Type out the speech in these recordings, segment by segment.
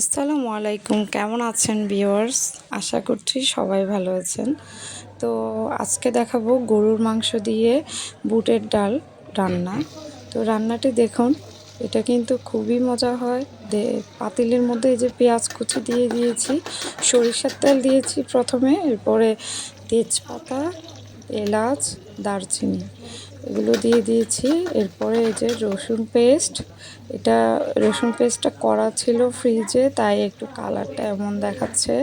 আসসালামু আলাইকুম। কেমন আছেন ভিউয়ার্স? আশা করছি সবাই ভালো আছেন। তো আজকে দেখাবো গরুর মাংস দিয়ে বুটের ডাল রান্না। তো রান্নাটি দেখুন, এটা কিন্তু খুবই মজা হয়। দে, পাতিলের মধ্যে এই যে পেঁয়াজ কুচি দিয়ে দিয়েছি, সরিষার তেল দিয়েছি প্রথমে, এরপরে তেজপাতা এলাচ, দারচিনি এগুলো দিয়ে দিয়েছি। এরপরে এই যে রসুন পেস্ট, এটা রসুন পেস্টটা করা ছিল ফ্রিজে, তাই একটু কালারটা এমন দেখাচ্ছে।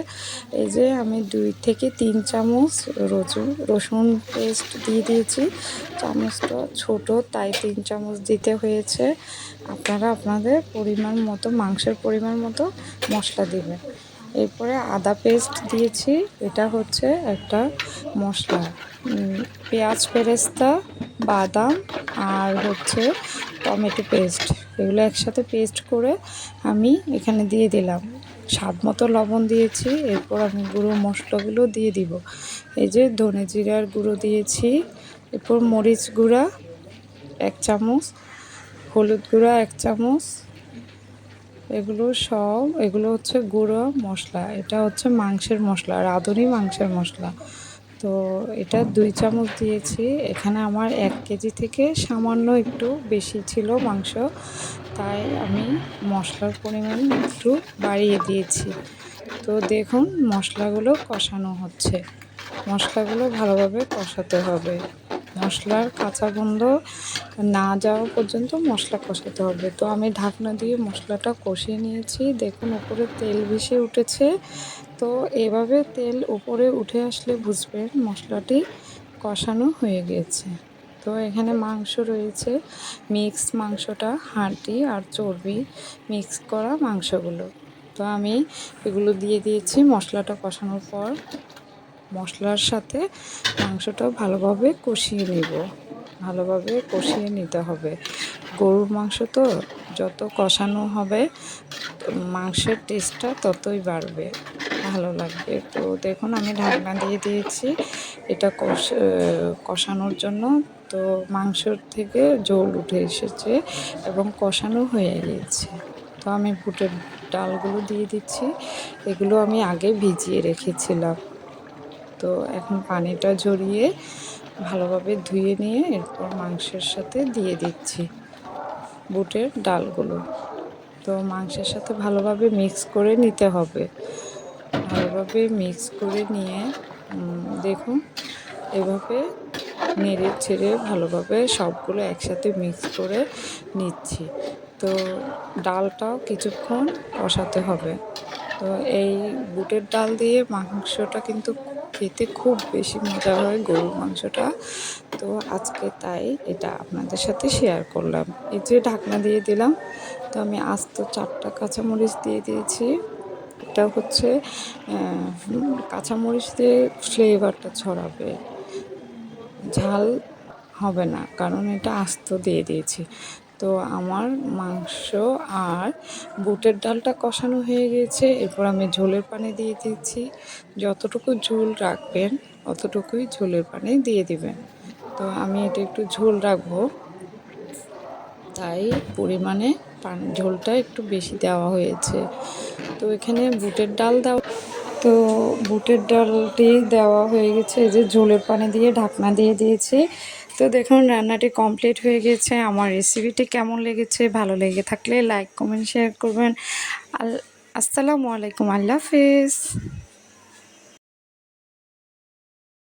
এই যে আমি দুই থেকে তিন চামচ রসুন রসুন পেস্ট দিয়ে দিয়েছি। চামচটা ছোট, তাই তিন চামচ দিতে হয়েছে। আপনারা আপনাদের পরিমাণ মতো, মাংসের পরিমাণ মতো মশলা দিবেন। এরপরে আদা পেস্ট দিয়েছি। এটা হচ্ছে একটা মশলা। পেঁয়াজ পেরেস্তা বাদাম আর হচ্ছে টমেটো পেস্ট। এগুলো একসাথে পেস্ট করে আমি এখানে দিয়ে দিলাম। স্বাদ মতো লবণ দিয়েছি। এরপর আমি গুঁড়ো মশলাগুলো দিয়ে দিব। এই যে ধনে জিরার গুঁড়ো দিয়েছি। এরপর মরিচ গুঁড়া এক চামচ, হলুদ গুঁড়া এক চামচ এগুলো সব, এগুলো হচ্ছে গুঁড়ো মশলা, এটা হচ্ছে মাংসের মশলা, রাঁধুনি মাংসের মশলা। তো এটা দুই চামচ দিয়েছি, এখানে আমার এক কেজি থেকে সামান্য একটু বেশি ছিল মাংস, তাই আমি মশলার পরিমাণ একটু বাড়িয়ে দিয়েছি। তো দেখুন মশলাগুলো কষানো হচ্ছে, মশলাগুলো ভালোভাবে কষাতে হবে। মশলার কাঁচা গন্ধ না যাওয়া পর্যন্ত মশলা কষাতে হবে। তো আমি ঢাকনা দিয়ে মশলাটা কষিয়ে নিয়েছি। দেখুন, উপরে তেল ভেসে উঠেছে। তো এভাবে তেল উপরে উঠে আসলে বুঝবেন মশলাটি কষানো হয়ে গেছে। তো এখানে মাংস রয়েছে। মিক্স মাংসটা হাঁটি আর চর্বি মিক্স করা মাংসগুলো। তো আমি এগুলো দিয়ে দিয়েছি মশলাটা কষানোর পর। মশলার সাথে মাংসটা ভালোভাবে কষিয়ে নেব। ভালোভাবে কষিয়ে নিতে হবে। গরুর মাংস তো যত কষানো হবে, মাংসের টেস্টটা ততই বাড়বে। ভালো লাগবে। তো দেখুন, আমি ঢাকনা দিয়ে দিয়েছি। এটা কষানোর জন্য। তো মাংসর থেকে জল উঠে এসেছে এবং কষানো হয়ে গিয়েছে। তো আমি বুটের ডালগুলো দিয়ে দিচ্ছি। এগুলো আমি আগে ভিজিয়ে রেখেছিলাম। তো এখন পানিটা ঝরিয়ে ভালোভাবে ধুয়ে নিয়ে এরপর মাংসের সাথে দিয়ে দিচ্ছি বুটের ডালগুলো। তো মাংসের সাথে ভালোভাবে মিক্স করে নিতে হবে। ভালোভাবে মিক্স করে নিয়ে দেখুন, এভাবে নেড়ে ছেড়ে ভালোভাবে সবগুলো একসাথে মিক্স করে নিচ্ছি। তো ডালটাও কিছুক্ষণ কষাতে হবে। তো এই বুটের ডাল দিয়ে মাংসটা কিন্তু খেতে খুব বেশি মজা হয় গরুর মাংসটা। তো আজকে তাই এটা আপনাদের সাথে শেয়ার করলাম। এই যে ঢাকনা দিয়ে দিলাম, তো আমি আস্ত চারটা কাঁচামরিচ দিয়ে দিয়েছি। এটা হচ্ছে কাঁচামরিচ দিয়ে ফ্লেভারটা ছড়াবে। ঝাল হবে না, কারণ এটা আস্ত দিয়ে দিয়েছি। তো আমার মাংস আর বুটের ডালটা কষানো হয়ে গেছে। এরপর আমি ঝোলের পানি দিয়ে দিচ্ছি। যতটুকু ঝোল রাখবেন, অতটুকুই ঝোলের পানি দিয়ে দিবেন। তো আমি এটা একটু ঝোল রাখব। তাই পরিমাণে পানি ঝোলটা একটু বেশি দেওয়া হয়েছে। তো এখানে বুটের ডাল দেওয়া তো বুটের ডালটি দেওয়া হয়ে গেছে, এই যে ঝোলের পানি দিয়ে, ঢাকনা দিয়ে দিয়েছি। তো দেখুন, রান্নাটি কমপ্লিট হয়ে গেছে। আমার রেসিপিটি কেমন লেগেছে, ভালো লেগে থাকলে লাইক কমেন্ট শেয়ার করবেন। আল, আসসালামু আলাইকুম, আল্লাহ হাফেজ।